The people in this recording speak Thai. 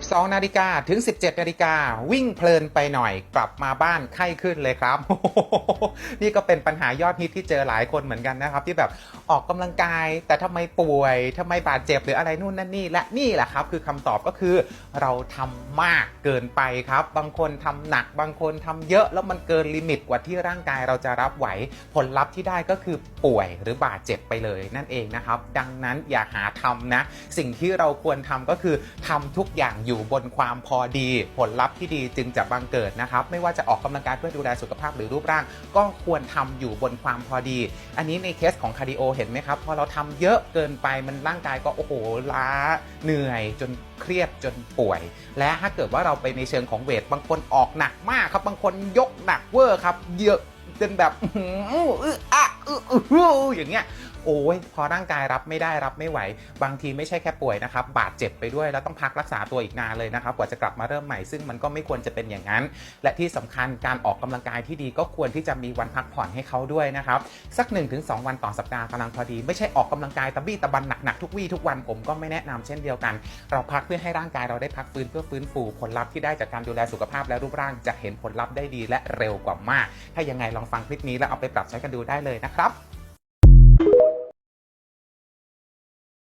12 นาฬิกาถึง 17 นาฬิกาวิ่งเพลินไปหน่อยกลับมาบ้านไข้ขึ้นเลยครับ นี่ก็เป็นปัญหายอดฮิตที่เจอหลายคนเหมือนกันนะครับ ที่แบบออกกำลังกาย แต่ทำไมป่วยทำไมบาดเจ็บหรืออะไรนู่นนั่นนี่ และนี่แหละครับ คือคำตอบก็คือเราทำมากเกินไปครับ บางคนทำหนักบางคนทำเยอะแล้วมันเกินลิมิตกว่าที่ร่างกายเราจะรับไหวผลลัพธ์ที่ได้ก็คือป่วยหรือบาดเจ็บไปเลยนั่นเองนะครับ ดังนั้นอย่าหาทำนะ สิ่งที่เราควรทำก็คือทำทุกอย่างอยู่บนความพอดี ผลลัพธ์ที่ดีจึงจะบังเกิดนะครับ ไม่ว่าจะออกกำลังกายเพื่อดูแลสุขภาพหรือรูปร่าง ก็ควรทำอยู่บนความพอดี อันนี้ในเคสของคาร์ดิโอเห็นไหมครับ พอเราทำเยอะเกินไปมันร่างกายก็โอ้โหล้าเหนื่อยจนเครียดจนป่วย และถ้าเกิดว่าเราไปในเชิงของเวทบางคนออกหนักมากครับ บางคนยกหนักเวอร์ครับเยอะจนแบบอืออ,อออะอืออืออย่างเงี้ย โอ้ยพอร่างกายรับไม่ได้รับไม่ไหว บางทีไม่ใช่แค่ป่วยนะครับ บาดเจ็บไปด้วยแล้วต้องพักรักษาตัวอีกนานเลยนะครับกว่าจะกลับมาเริ่มใหม่ซึ่งมันก็ไม่ควรจะเป็นอย่างนั้น และที่สำคัญการออกกำลังกายที่ดีก็ควรที่จะมีวันพักผ่อนให้เขาด้วยนะครับสัก 1-2 วันต่อสัปดาห์กำลังพอดี ไม่ใช่ออกกำลังกายตะบี้ตะบันหนักๆทุกวี่ทุกวันผมก็ไม่แนะนำเช่นเดียวกัน เราพักเพื่อให้ร่างกายเราได้พักฟื้นเพื่อฟื้นฟูผลลัพธ์ที่ได้จากการดูแลสุขภาพและรูปร่างจะเห็นผลลัพธ์ได้ดีและเร็วกว่ามาก ถ้ายังไงลองฟังคลิปนี้แล้วเอาไปปรับใช้กันดูได้เลยนะครับ